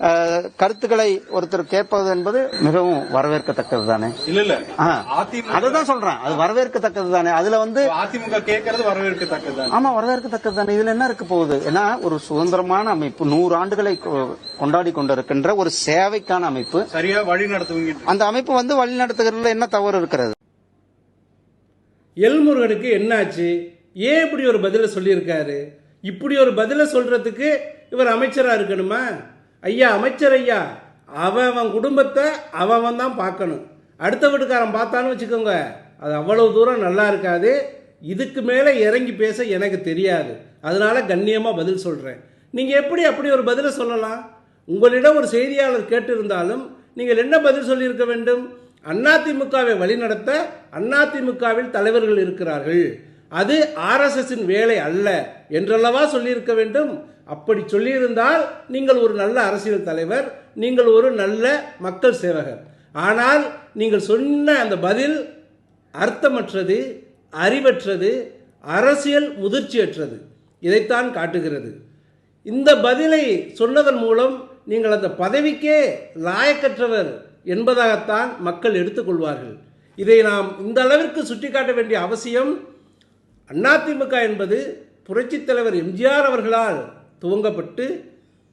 அஹ், கருத்துக்களை ஒருத்தர் கேட்பது என்பது மிகவும் வரவேற்கத்தக்கது தானே இல்ல. இல்ல அதுதான் சொல்றேன். அது வரவேற்கத்தக்கது தானே அதுல வந்து அதிமுக கேட்கறது வரவேற்கத்தக்கதுதான்? ஆமா வரவேற்கத்தக்கது தானே இதுல என்ன இருக்க போகுது? ஏன்னா ஒரு சுதந்திரமான அமைப்பு நூறு ஆண்டுகளை கொ- கொண்டாடி கொண்டிருக்கின்ற ஒரு சேவைக்கான அமைப்பு. சரியா வழி நடத்துவீங்க. அந்த அமைப்பு வந்து வழிநடத்துகிறதுல என்ன தவறு இருக்கிறது? எல்முருகனுக்கு என்னாச்சு? ஏன் இப்படி ஒரு பதிலை சொல்லியிருக்காரு? இப்படி ஒரு பதிலை சொல்கிறதுக்கு இவர் அமைச்சராக இருக்கணுமா? ஐயா அமைச்சர் ஐயா அவன் அவன் குடும்பத்தை அவன் தான் பார்க்கணும். அடுத்த வீட்டுக்காரன் பார்த்தான்னு வச்சுக்கோங்க அது அவ்வளவு தூரம் நல்லா இருக்காது. இதுக்கு மேலே இறங்கி பேச எனக்கு தெரியாது. அதனால் கண்ணியமாக பதில் சொல்கிறேன் நீங்கள் எப்படி அப்படி ஒரு பதிலை சொல்லலாம்? உங்களிடம் ஒரு செய்தியாளர் கேட்டிருந்தாலும் நீங்கள் என்ன பதில் சொல்லியிருக்க வேண்டும்? அதிமுகவை வழிநடத்த அதிமுகவில் தலைவர்கள் இருக்கிறார்கள். அது ஆர்எஸ்எஸ்ஸின் வேலை அல்ல என்றல்லவா சொல்லியிருக்க வேண்டும்? அப்படி சொல்லியிருந்தால் நீங்கள் ஒரு நல்ல அரசியல் தலைவர் நீங்கள் ஒரு நல்ல மக்கள் சேவகர். ஆனால் நீங்கள் சொன்ன அந்த பதில் அர்த்தமற்றது அறிவற்றது அரசியல் முதிர்ச்சியற்றது. இதைத்தான் காட்டுகிறது. இந்த பதிலை சொன்னதன் மூலம் நீங்கள் அந்த பதவிக்கே லாயக்கற்றவர் என்பதாகத்தான் மக்கள் எடுத்துக்கொள்வார்கள். இதை நாம் இந்த அளவிற்கு சுட்டிக்காட்ட வேண்டிய அவசியம் அதிமுக என்பது புரட்சித் தலைவர் எம்ஜிஆர் அவர்களால் துவங்கப்பட்டு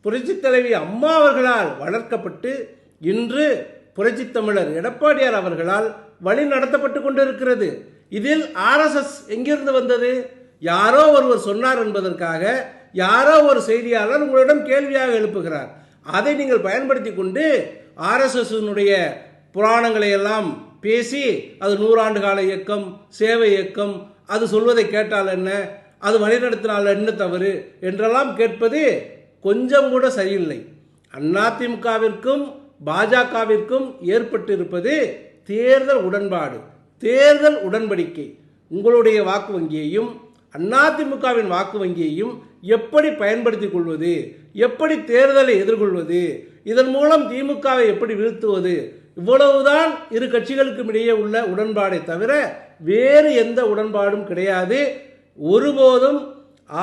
புரட்சித் தலைவி அம்மா அவர்களால் வளர்க்கப்பட்டு இன்று புரட்சித் தமிழர் எடப்பாடியார் அவர்களால் வழி நடத்தப்பட்டு கொண்டிருக்கிறது. இதில் ஆர்எஸ்எஸ் எங்கிருந்து வந்தது? யாரோ ஒருவர் சொன்னார் என்பதற்காக யாரோ ஒரு செய்தியாளர் உங்களிடம் கேள்வியாக எழுப்புகிறார். அதை நீங்கள் பயன்படுத்தி கொண்டு ஆர்எஸ்எஸ்னுடைய புராணங்களை எல்லாம் பேசி அது நூறாண்டு கால இயக்கம் சேவை இயக்கம் அது சொல்வதை கேட்டால் என்ன? அது வழிநடத்தினால் என்ன தவறு? என்றெல்லாம் கேட்பது கொஞ்சம் கூட சரியில்லை. அதிமுகவிற்கும் பாஜகவிற்கும் ஏற்பட்டிருப்பது தேர்தல் உடன்பாடு தேர்தல் உடன்படிக்கை. உங்களுடைய வாக்கு வங்கியையும் அதிமுகவின் வாக்கு வங்கியையும் எப்படி பயன்படுத்திக் கொள்வது? எப்படி தேர்தலை எதிர்கொள்வது? இதன் மூலம் திமுகவை எப்படி வீழ்த்துவது? இவ்வளவுதான் இரு கட்சிகளுக்கும் இடையே உள்ள உடன்பாடை தவிர வேறு எந்த உடன்பாடும் கிடையாது. ஒருபோதும்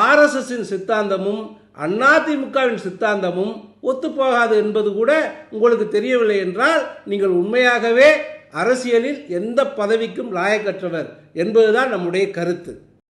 ஆர்எஸ்எஸின் சித்தாந்தமும் அதிமுகவின் சித்தாந்தமும் ஒத்துப்போகாது என்பது கூட உங்களுக்கு தெரியவில்லை என்றால் நீங்கள் உண்மையாகவே அரசியலில் எந்த பதவிக்கும் லாயக்கற்றவர் என்பதுதான் நம்முடைய கருத்து.